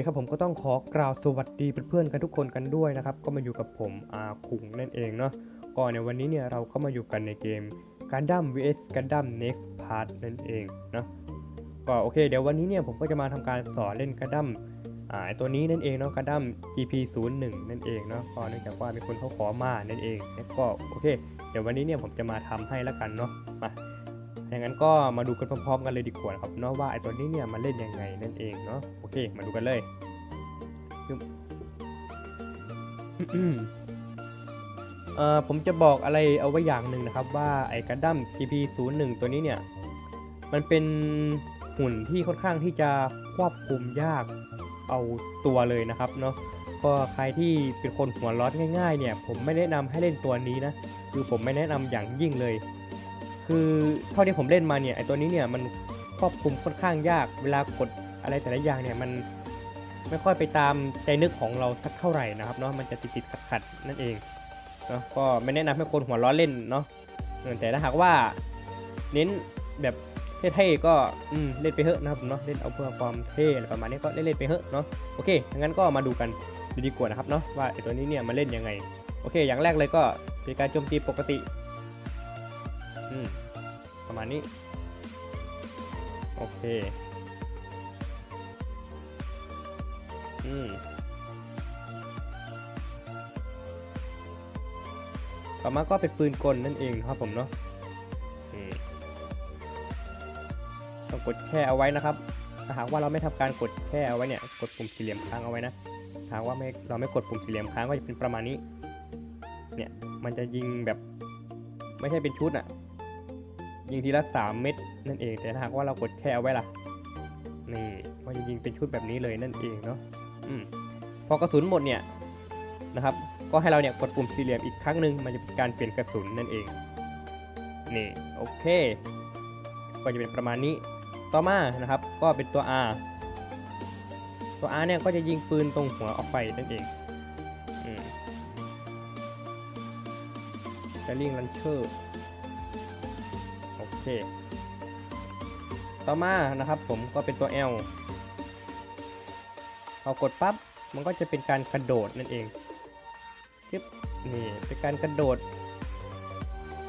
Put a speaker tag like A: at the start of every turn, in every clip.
A: คครับผมก็ต้องขอกล่าวสวัสดีเพื่อนๆกันทุกคนกันด้วยนะครับ ก็มาอยู่กับผมอาคุงนั่นเองเนาะก่อนในวันนี้เนี่ยเราก็มาอยู่กันในเกม Gundam vs Gundam Next Part นั่นเองเนาะก็โอเค เดี๋ยววันนี้เนี่ยผมก็จะมาทำการสอนเล่น Gundam อ่าไอตัวนี้นั่นเองเนาะ Gundam GP 0 1นั่นเองเนาะก็เนื่องจากว่ามีคนเขาขอมานั่นเองแล้วก็โอเค เดี๋ยววันนี้เนี่ยผมจะมาทำให้ล้วกันเนาะมา อย่างนั้นก็มาดูกันพร้อมๆกันเลยดีกว่านะครับเนาะว่าไอ้ตัวนี้เนี่ยมันเล่นยังไงนั่นเองเนาะโอเคมาดูกันเลยยึบเอ่อผมจะบอกอะไรเอาไว้อย่างหนึ่งนะครับ ว่าไอ้กันดั้ม GP 0 1 ตัวนี้เนี่ยมันเป็นหุ่นที่ค่อนข้างที่จะควบคุมยากเอาตัวเลยนะครับเนาะก็ใครที่เป็นคนหัวร้อนง่ายๆเนี่ย ผมไม่แนะนำให้เล่นตัวนี้นะคือผมไม่แนะนำอย่างยิ่งเลย คือเท่าที่ผมเล่นมาเนี่ยไอตัวนี้เนี่ยมันควบคลุมค่อนข้างยาก เวลากดอะไรแต่ละอย่างเนี่ยมันไม่ค่อยไปตามใจนึกของเราสักเท่าไหร่นะครับเนาะมันจะติดๆขัดๆนั่นเองเนาะก็ไม่แนะนำให้คนหัวร้อนเล่นเนาะแต่ถ้าหากว่า เน้นแบบเท่ๆก็อืมเล่นไปเถอะนะครับเนาะเล่นเอาเพื่อความเท่อะไรประมาณนี้ก็เล่นๆไปเถอะเนาะโอเคงั้นก็มาดูกันดีกว่านะครับเนาะว่าไอตัวนี้เนี่ยมันเล่นยังไงโอเค อย่างแรกเลยก็เป็นการโจมตีปกติ อืมประมาณนี้ โอเค อืม ต่อมาก็เป็นปืนกลนั่นเองครับผมเนาะต้องกดแค่เอาไว้นะครับ ถ้าหากว่าเราไม่ทำการกดแค่เอาไว้เนี่ย กดปุ่มสี่เหลี่ยมค้างเอาไว้นะ หากว่าไม่เราไม่กดปุ่มสี่เหลี่ยมค้างก็จะเป็นประมาณนี้ เนี่ย มันจะยิงแบบ ไม่ใช่เป็นชุดอะ ยิงทีละ 3 เม็ดนั่นเอง แต่ถ้าหากว่าเรากดแช่เอาไว้ล่ะ นี่มันจะยิงเป็นชุดแบบนี้เลยนั่นเองเนาะอืมพอกระสุนหมดเนี่ยนะครับ ก็ให้เราเนี่ยกดปุ่มสี่เหลี่ยมอีกครั้งหนึ่งมันจะเป็นการเปลี่ยนกระสุนนั่นเอง นี่โอเค ก็จะเป็นประมาณนี้ ต่อมานะครับ ก็เป็นตัว R ตัว R เนี่ยก็จะยิงปืนตรงหัวออกไปนั่นเองอืม Firing Launcher เค ต่อมานะครับผมก็เป็นตัว L พอกดปั๊บมันก็จะเป็นการกระโดดนั่นเองจึ๊บนี่เป็นการกระโดด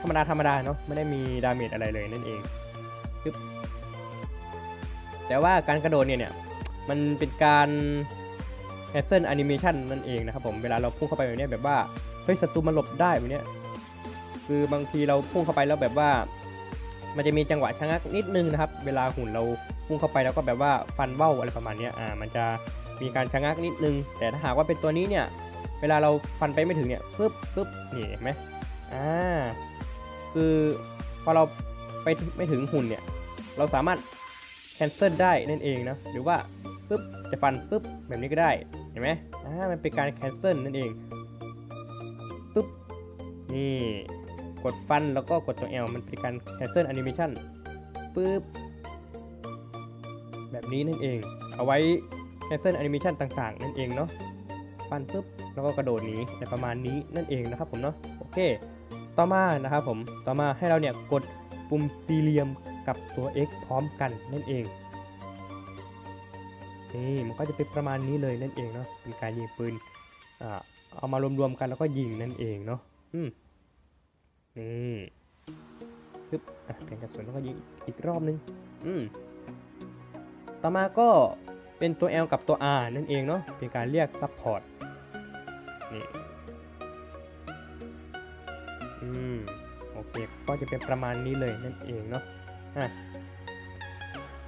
A: ธรรมดาธรรมดาเนาะไม่ได้มีดาเมจอะไรเลยนั่นเองจึ๊บแต่ว่าการกระโดดเนี่ยเนี่ยมันเป็นการ cancel animation นั่นเองนะครับผมเวลาเราพุ่งเข้าไปแบบนี้แบบว่าเฮ้ยศัตรูมันหลบได้แบบเนี้ยคือบางทีเราพุ่งเข้าไปแล้วแบบว่า มันจะมีจังหวะชะงักนิดนึงนะครับ เวลาหุ่นเราพุ่งเข้าไปแล้วก็แบบว่าฟันเบ้าอะไรประมาณนี้อ่ามันจะมีการชะงักนิดนึง แต่ถ้าหากว่าเป็นตัวนี้เนี่ย เวลาเราฟันไปไม่ถึงเนี่ยปึ๊บปึ๊บนี่เห็นไหมอ่าคือพอเราไปไม่ถึงหุ่นเนี่ย เราสามารถ cancel ได้นั่นเองนะหรือว่าปึ๊บจะฟันปึ๊บแบบนี้ก็ได้เห็นไหมอ่ามันเป็นการ cancel นั่นเองปึ๊บนี่ กดฟันแล้วก็กดตัว L มันเป็นการ cancel animation ปึ๊บ แบบนี้นั่นเอง เอาไว้ cancel animation ต่างๆ นั่นเองเนาะ ฟันปึ๊บ แล้วก็กระโดดหนีในประมาณนี้นั่นเองนะครับผมเนาะ โอเค ต่อมานะครับผม ต่อมาให้เราเนี่ยกดปุ่มสี่เหลี่ยมกับตัว X พร้อมกันนั่นเอง นี่มันก็จะเป็นประมาณนี้เลยนั่นเองเนาะ เป็นการยิงปืน อ่า เอามารวมๆกันแล้วก็ยิงนั่นเองเนาะ อืม นี่ปึ๊บอะเปลี่ยนกระสุนแล้วก็ยิงอีกรอบนึง อืม ต่อมาก็เป็นตัว L กับตัว R นั่นเองเนาะ เป็นการเรียกซัพพอร์ต นี่ อืม โอเค ก็จะเป็นประมาณนี้เลยนั่นเองเนาะ อะ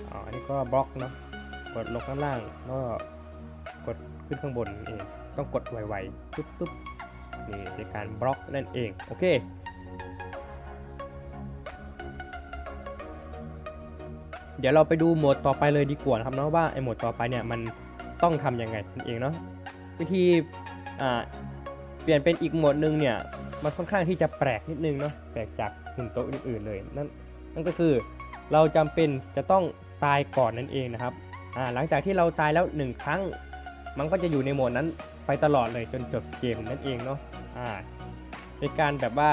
A: อ๋ออันนี้ก็บล็อกเนาะ กดลงข้างล่าง แล้วก็กดขึ้นข้างบนนั่นเอง ต้องกดไวๆปึ๊บปึ๊บนี่เป็นการบล็อกนั่นเอง โอเค ดี๋ยวเราไปดูโหมดต่อไปเลยดีกว่านะครับเนาะว่าไอโหมดต่อไปเนี่ยมันต้องทำยังไงนั่นเองเนาะวิธีเปลี่ยนเป็นอีกโหมดหนึ่งเนี่ยมันค่อนข้างที่จะแปลกนิดนึงเนาะแปลกจากหุ่นตัวอื่นๆเลยนั่นนั่นก็คือเราจำเป็นจะต้องตายก่อนนั่นเองนะครับหลังจากที่เราตายแล้วหนึ่งครั้ง มันก็จะอยู่ในโหมดนั้นไปตลอดเลยจนจบเกมนั่นเองเนาะเป็นการแบบว่า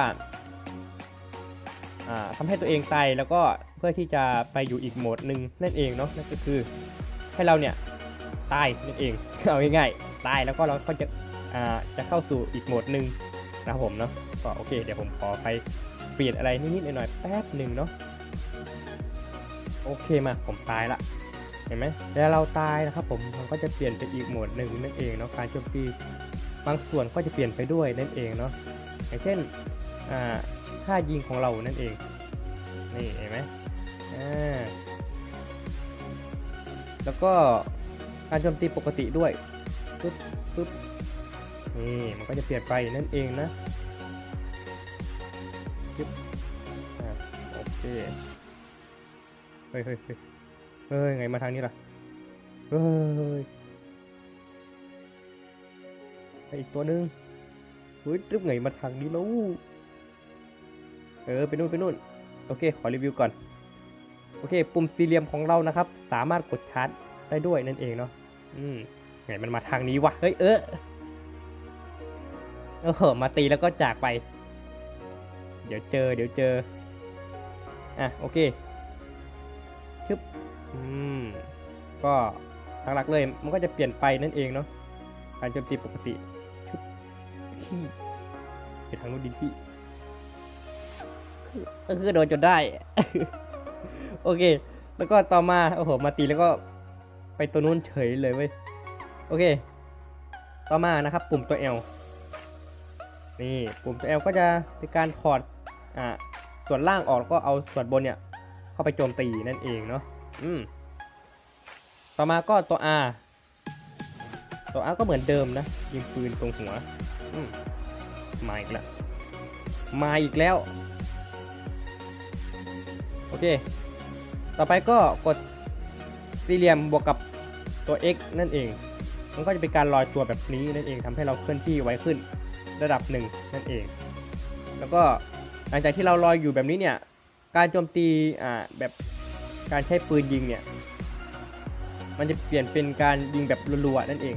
A: อ่าทำให้ตัวเองตายแล้วก็เพื่อที่จะไปอยู่อีกโหมดหนึ่งนั่นเองเนาะนั่นก็คือให้เราเนี่ยตายนั่นเองเอาง่ายๆตายแล้วก็เราก็จะจะเข้าสู่อีกโหมดหนึ่งนะครับผมเนาะก็โอเคเดี๋ยวผมขอไปเปลี่ยนอะไรนิดๆหน่อยๆแป๊บหนึ่งเนาะโอเคมาผมตายละเห็นไหมแล้วเราตายนะครับผมมันก็จะเปลี่ยนไปอีกโหมดหนึ่งนั่นเองเนาะการโจมตีบางส่วนก็จะเปลี่ยนไปด้วยนั่นเองเนาะอย่างเช่นอ่า ท่ายิงของเรานั่นเอง นี่เห็นไหมอ่าแล้วก็การโจมตีปกติด้วยปึ๊บปึ๊บนี่มันก็จะเปลี่ยนไปนั่นเองนะยึบอะโอเคเฮ้ยเฮ้ยเฮ้ยเฮ้ยไงมาทางนี้ล่ะเฮ้ยไอีกตัวหนึงเฮ้ยตึ๊บไงมาทางนี้แล้ว เออไปนู่นไปนู่นโอเค ขอรีวิวก่อน โอเค ปุ่มสี่เหลี่ยมของเรานะครับ สามารถกดชาร์จได้ด้วยนั่นเองเนาะอืมไงมันมาทางนี้วะเฮ้ยเออเออมาตีแล้วก็จากไป เดี๋ยวเจอ เดี๋ยวเจออะโอเคชึบอืมก็หลักๆเลยมันก็จะเปลี่ยนไปนั่นเองเนาะการโจมตีปกติชึบขี้ไปทางนู้นดิพี่ เออโดนจนได้ โอเค แล้วก็ต่อมา โอ้โห มาตีแล้วก็ไปตัวนู้นเฉยเลยเว้ย โอเค ต่อมานะครับ ปุ่มตัว L นี่ ปุ่มตัว L ก็จะเป็นการถอด อ่า ส่วนล่างออกแล้วก็เอาส่วนบนเนี่ย เข้าไปโจมตีนั่นเองเนาะ อืม ต่อมาก็ตัว R ตัว R ก็เหมือนเดิมนะ ยิงปืนตรงหัว อืมมาอีกแล้ว มาอีกแล้ว โอเค ต่อไปก็กดสี่เหลี่ยมบวกกับตัว x นั่นเอง มันก็จะเป็นการลอยตัวแบบนี้นั่นเองทำให้เราเคลื่อนที่ไวขึ้นระดับหนึ่งนั่นเอง แล้วก็หลังจากที่เราลอยอยู่แบบนี้เนี่ย การโจมตีอ่าแบบการใช้ปืนยิงเนี่ย มันจะเปลี่ยนเป็นการยิงแบบรัวๆนั่นเอง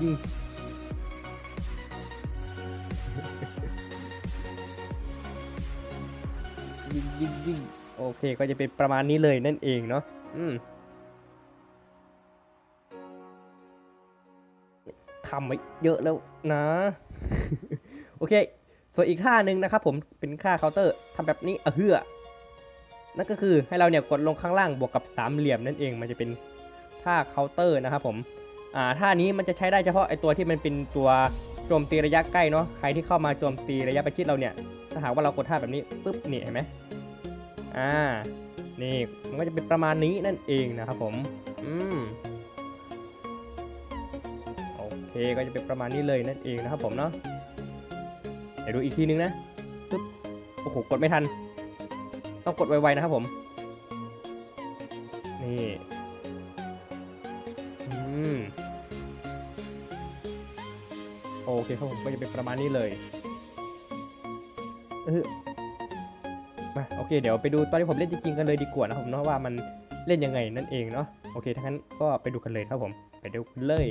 A: ยิง ยิงยิงยิงโอเคก็จะเป็นประมาณนี้เลยนั่นเองเนาะอืมทำไว้เยอะแล้วนะ โอเค ส่วนอีกท่าหนึ่งนะครับผมเป็นค่าเคาน์เตอร์ทำแบบนี้อะเฮือนั่นก็คือให้เราเนี่ยกดลงข้างล่างบวกกับสามเหลี่ยมนั่นเองมันจะเป็นท่าเคาน์เตอร์นะครับผมอ่าท่านี้มันจะใช้ได้เฉพาะไอตัวที่มันเป็นตัวโจมตีระยะใกล้เนาะใครที่เข้ามาโจมตีระยะประชิดเราเนี่ยถ้าหากว่าเรากดท่าแบบนี้ปุ๊บนี่เห็นไหม อ่า นี่มันก็จะเป็นประมาณนี้นั่นเองนะครับผม อืม โอเค ก็จะเป็นประมาณนี้เลยนั่นเองนะครับผมเนาะ เดี๋ยวดูอีกทีนึงนะปึ๊บโอ้โห กดไม่ทัน ต้องกดไวๆนะครับผม นี่ อืม โอเคครับผม ก็จะเป็นประมาณนี้เลยเออ มาโอเคเดี๋ยวไปดูตอนที่ผมเล่นจริงๆกันเลยดีกว่านะผมเนาะว่ามันเล่นยังไงนั่นเองเนาะโอเคถ้างั้นก็ไปดูกันเลยครับผมไปดูกันเลย